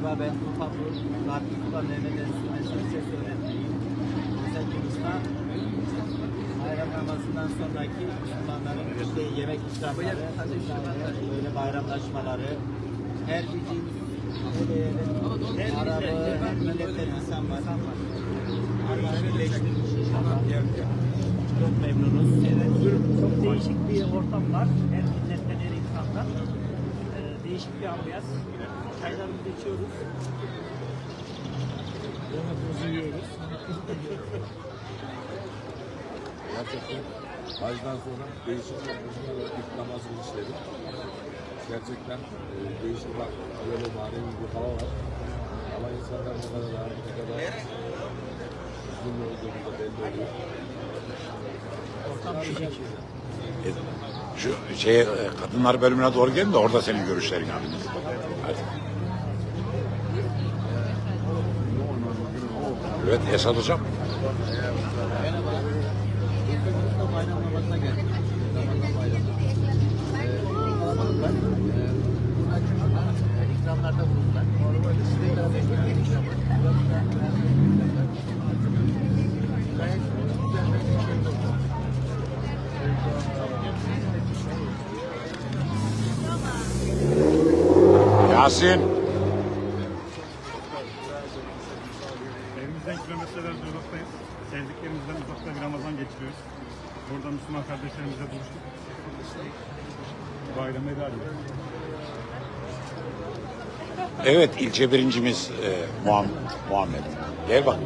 Merhaba ben Tufapur. Fatih Sultan Mehmet Enstitüsü'nde ses öğretmeniyim. Özel Kılıç'ta bayram namazından sonraki Müslümanların işte yemek ikramları, böyle bayramlaşmaları, her bildiğimiz her Arabı, her milletten insan var. Allah birleştirmiş inşallah. Çok memnunuz. Evet. Çok değişik bir ortam var. Her milletten, her insandan. Ee, değişik bir ambiyans. Çaylarımızı içiyoruz. Yemeğimizi yiyoruz. Gerçekten hacdan sonra değişik bir bunlar ilk namazını işledim. Gerçekten e, değişik bak böyle manevi bir hava var. Ama insanlar ne kadar rahat, ne kadar huzurlu olduğunu da belli oluyor. Ortam değişik. E, Şu şey kadınlar bölümüne doğru gelin de orada senin görüşlerini alayım. Hadi. Evet Esad Hocam. Merhaba. Ülkemizde bayram namazına geldik. Ramazan bayramı. Ee, kalabalık var. Ee, burada çünkü ikramlarda bulundular. Size ikram ettiğim ikramı. Gayet güzel bir şey oldu. Yasin. Evimizden kilometreler uzaktayız. Sevdiklerimizden uzakta bir Ramazan geçiriyoruz. Burada Müslüman kardeşlerimizle buluştuk. Bayramı helal. Evet ilçe birincimiz e, Muham- Muhammed. Gel bak.